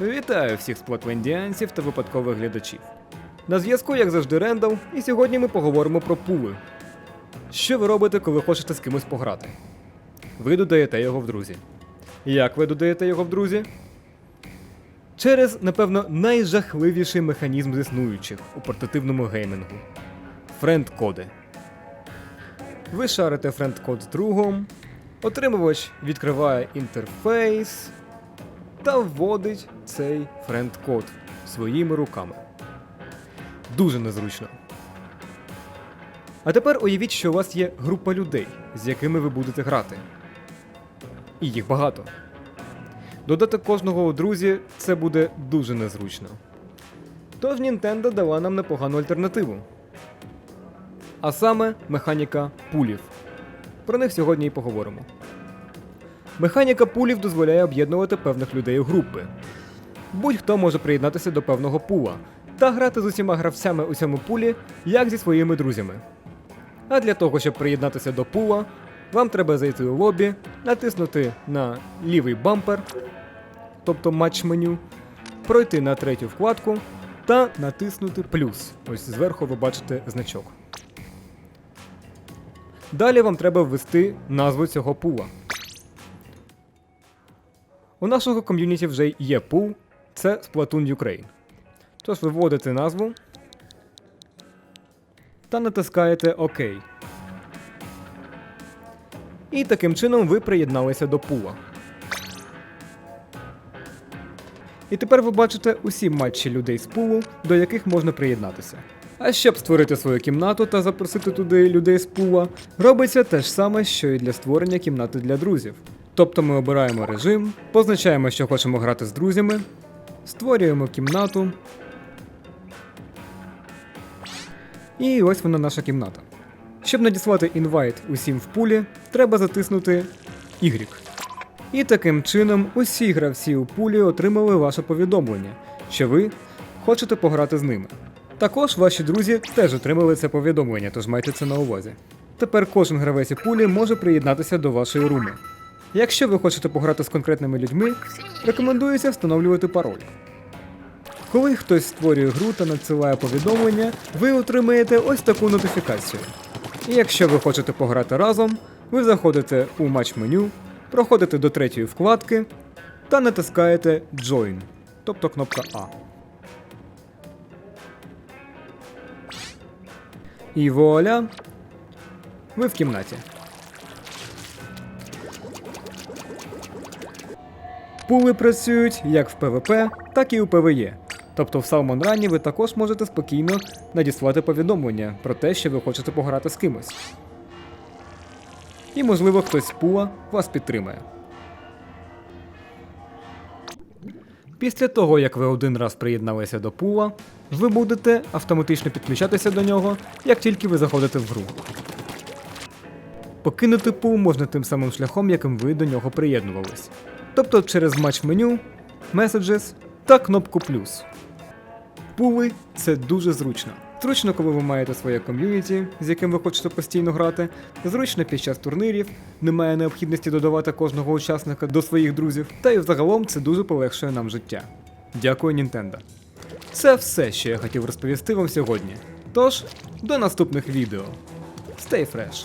Вітаю всіх сплатвендіанців та випадкових глядачів. На зв'язку, як завжди, Рендал, і сьогодні ми поговоримо про пули. Що ви робите, коли хочете з кимось пограти? Ви додаєте його в друзі. Як ви додаєте його в друзі? Через, напевно, найжахливіший механізм з існуючих у портативному геймінгу френд-коди. Ви шарите френд-код з другом, отримувач відкриває інтерфейс та вводить цей френд-код своїми руками. Дуже незручно. А тепер уявіть, що у вас є група людей, з якими ви будете грати. І їх багато. Додати кожного у друзі це буде дуже незручно. Тож Nintendo дала нам непогану альтернативу. А саме механіка пулів. Про них сьогодні і поговоримо. Механіка пулів дозволяє об'єднувати певних людей у групи. Будь-хто може приєднатися до певного пула та грати з усіма гравцями у цьому пулі, як зі своїми друзями. А для того, щоб приєднатися до пула, вам треба зайти у лобі, натиснути на лівий бампер, тобто матч меню, пройти на третю вкладку та натиснути плюс. Ось зверху ви бачите значок. Далі вам треба ввести назву цього пула. У нашого ком'юніті вже є пул, це Splatoon Ukraine. Тож ви вводите назву та натискаєте ОК. І таким чином ви приєдналися до пула. І тепер ви бачите усі матчі людей з пулу, до яких можна приєднатися. А щоб створити свою кімнату та запросити туди людей з пула, робиться те ж саме, що і для створення кімнати для друзів. Тобто ми обираємо режим, позначаємо, що хочемо грати з друзями, створюємо кімнату. І ось вона наша кімната. Щоб надіслати інвайт усім в пулі, треба затиснути Y. І таким чином усі гравці у пулі отримали ваше повідомлення, що ви хочете пограти з ними. Також ваші друзі теж отримали це повідомлення, тож майте це на увазі. Тепер кожен гравець у пулі може приєднатися до вашої руми. Якщо ви хочете пограти з конкретними людьми, рекомендується встановлювати пароль. Коли хтось створює гру та надсилає повідомлення, ви отримаєте ось таку нотифікацію. І якщо ви хочете пограти разом, ви заходите у матч меню, проходите до третьої вкладки та натискаєте Join, тобто кнопка А. І вуаля, ви в кімнаті. Пули працюють як в ПВП, так і у ПВЕ. Тобто в рані ви також можете спокійно надіслати повідомлення про те, що ви хочете пограти з кимось. І можливо хтось з пула вас підтримає. Після того, як ви один раз приєдналися до пула, ви будете автоматично підключатися до нього, як тільки ви заходите в гру. Покинути пул можна тим самим шляхом, яким ви до нього приєднувались. Тобто через матч меню, Messages та кнопку плюс. Пули це дуже зручно. Зручно, коли ви маєте своє ком'юніті, з яким ви хочете постійно грати. Зручно під час турнірів, немає необхідності додавати кожного учасника до своїх друзів. Та й взагалом це дуже полегшує нам життя. Дякую, Nintendo. Це все, що я хотів розповісти вам сьогодні. Тож, до наступних відео. Stay fresh!